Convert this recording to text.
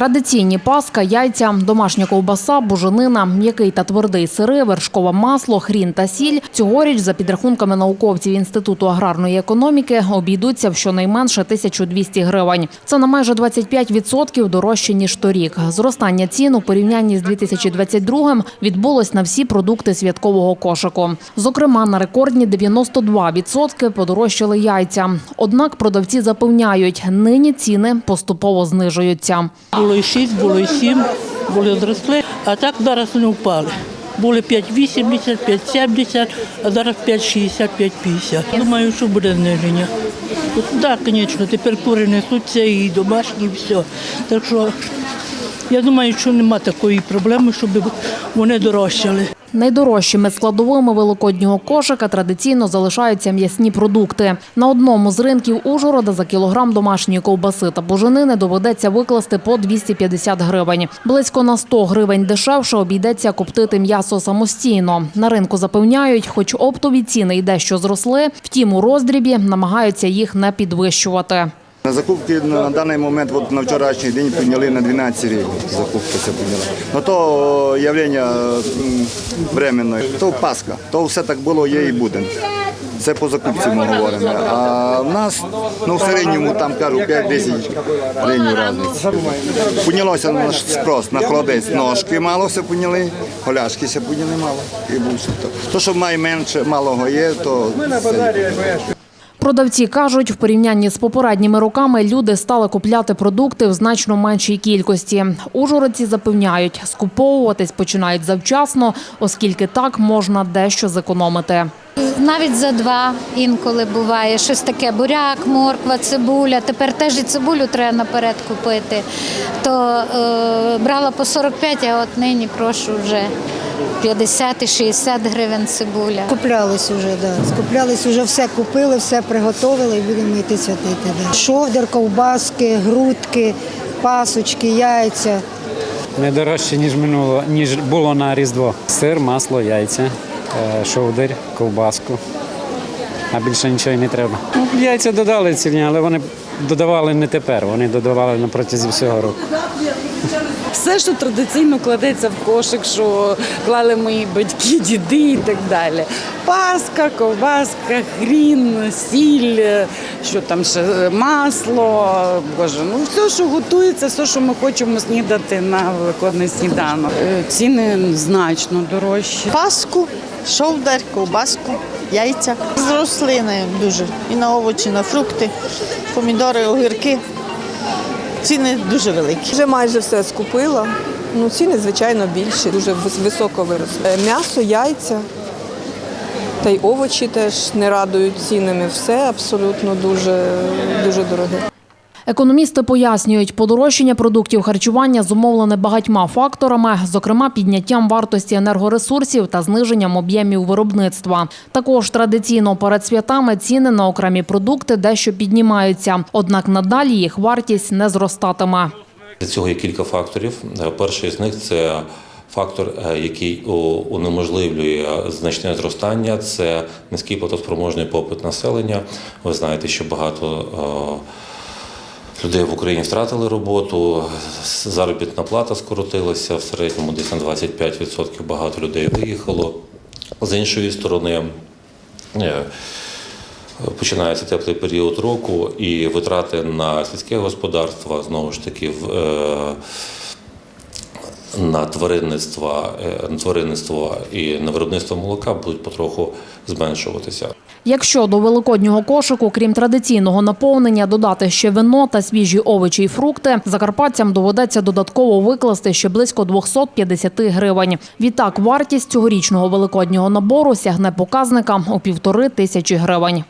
Традиційні паска, яйця, домашня ковбаса, буженина, м'який та твердий сири, вершкове масло, хрін та сіль цьогоріч, за підрахунками науковців Інституту аграрної економіки, обійдуться в щонайменше 1200 гривень. Це на майже 25% дорожче, ніж торік. Зростання цін у порівнянні з 2022 відбулось на всі продукти святкового кошику. Зокрема, на рекордні 92% подорожчали яйця. Однак продавці запевняють, нині ціни поступово знижуються. Було і 6, було і 7, були зросли, а так зараз не впали. Були 5,80, 5,70, а зараз 5,60, 5,50. Думаю, що буде зниження. Так, звісно, тепер кури несуться і домашні, і все. Так що я думаю, що нема такої проблеми, щоб вони дорожчали. Найдорожчими складовими великоднього кошика традиційно залишаються м'ясні продукти. На одному з ринків Ужгорода за кілограм домашньої ковбаси та буженини доведеться викласти по 250 гривень. Близько на 100 гривень дешевше обійдеться коптити м'ясо самостійно. На ринку запевняють, хоч оптові ціни й дещо зросли, втім у роздрібі намагаються їх не підвищувати. На закупки на даний момент, от на вчорашній день підняли на 12 гривень. Закупки це підняли. Ну то явлення м, временне, то Пасха, то все так було, є і буде. Це по закупці ми говоримо. А в нас ну, в середньому там кажу 5-10 гривень різниці. Піднялося наш спрос на холодець. Ножки мало все підняли, голяшки все підняли мало. І більше. То, то, що має менше малого є, то це Продавці кажуть, в порівнянні з попередніми роками люди стали купляти продукти в значно меншій кількості. Ужгородці запевняють, скуповуватись починають завчасно, оскільки так можна дещо зекономити. Навіть за два інколи буває щось таке: буряк, морква, цибуля. Тепер теж і цибулю треба наперед купити. То е, брала по 45, а от нині прошу вже 50 і 60 гривень цибуля. Скуплялись вже, да. Скуплялись вже все купили, все приготовили і будемо йти святити. Да. Шовдер, ковбаски, грудки, пасочки, яйця. Не дорожче, ніж минуло, ніж було на Різдво. Сир, масло, яйця, е, шовдер, ковбаску. А більше нічого й не треба. Ну, яйця додали ціні, але вони додавали не тепер, вони додавали на протязі всього року. Все, що традиційно кладеться в кошик, що клали мої батьки, діди і так далі. Паска, ковбаска, хрін, сіль, що там ще масло. Боже, ну все, що готується, все, що ми хочемо снідати на великодний сніданок. Е, Ціни значно дорожчі. Паску, шовдар, ковбаску, яйця. З рослини дуже. І на овочі, на фрукти, помідори, огірки. Ціни дуже великі. Вже майже все скупила. Ну, ціни, звичайно, більші, дуже високо виросли. Е, М'ясо, яйця та й овочі теж не радують цінами. Все абсолютно дуже, дуже дороге. Економісти пояснюють, подорожчання продуктів харчування зумовлене багатьма факторами, зокрема підняттям вартості енергоресурсів та зниженням об'ємів виробництва. Також традиційно перед святами ціни на окремі продукти дещо піднімаються, однак надалі їх вартість не зростатиме. Для цього є кілька факторів. Перший з них це фактор, е, який унеможливлює значне зростання. Це низький платоспроможний попит населення. Ви знаєте, що багато е, людей в Україні втратили роботу, заробітна плата скоротилася в середньому десь на 25%. Багато людей виїхало. З іншої сторони. е, Починається теплий період року, і витрати на сільське господарство знову ж таки е, на тваринництво, е, на тваринництво і на виробництво молока будуть потроху зменшуватися. Якщо до великоднього кошику, крім традиційного наповнення, додати ще вино та свіжі овочі і фрукти, закарпатцям доведеться додатково викласти ще близько 250 гривень. Відтак, вартість цьогорічного великоднього набору сягне показника у півтори тисячі гривень.